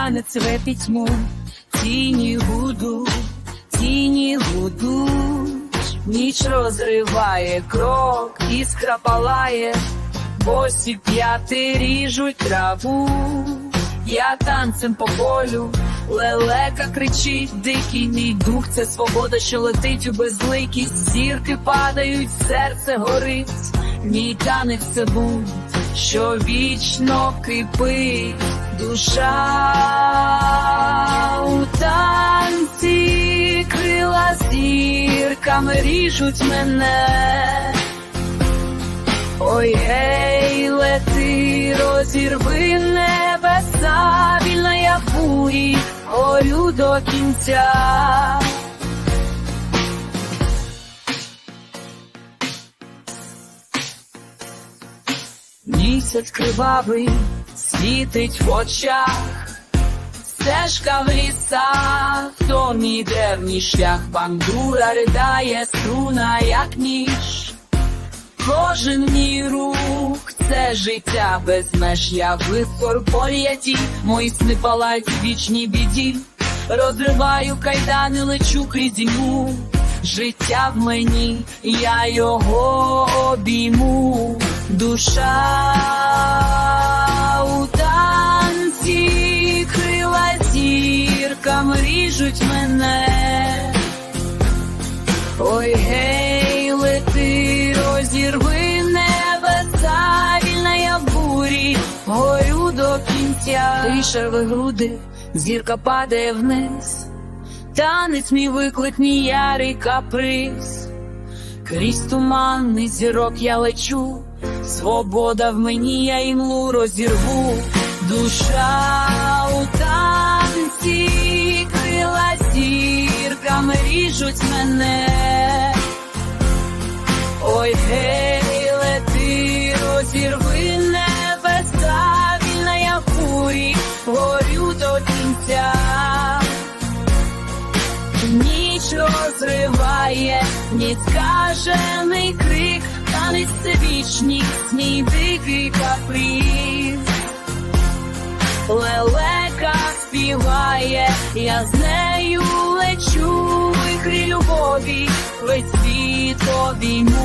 танець в пітьму, тіні гуду, тіні гудуть, ніч розриває крок, іскра палає, босі п'яти ріжуть траву. Я танцем по полю, лелека кричить, дикий мій дух, це свобода, що летить у безликість, зірки падають, серце горить, мій танець це будь, що вічно кипить, душа у танці, крила зірками ріжуть мене. Ой, гей, лети, розірви небеса, вільна я бурі, горю до кінця. Місяць кривавий світить в очах, стежка в лісах, то древній шлях, бандура ридає, струна, як ніж. Кожен мій рух, це життя без меж, я мої сни палають в вічній біді, розриваю кайдани, лечу крізь зіму, життя в мені, я його обійму, душа ріжуть мене. Ой, гей, лети, розірви небеса, вільна я в бурі, горю до кінця. Тиша рве груди, зірка падає вниз, танець мій виклик, ярий каприз. Крізь туманний зірок я лечу, свобода в мені, я імлу розірву, душа у танці, ніч скажений крик, танець це вічність, мій дикий каприз. Лелека співає, я з нею лечу, вихрі любові, весь світ обійму.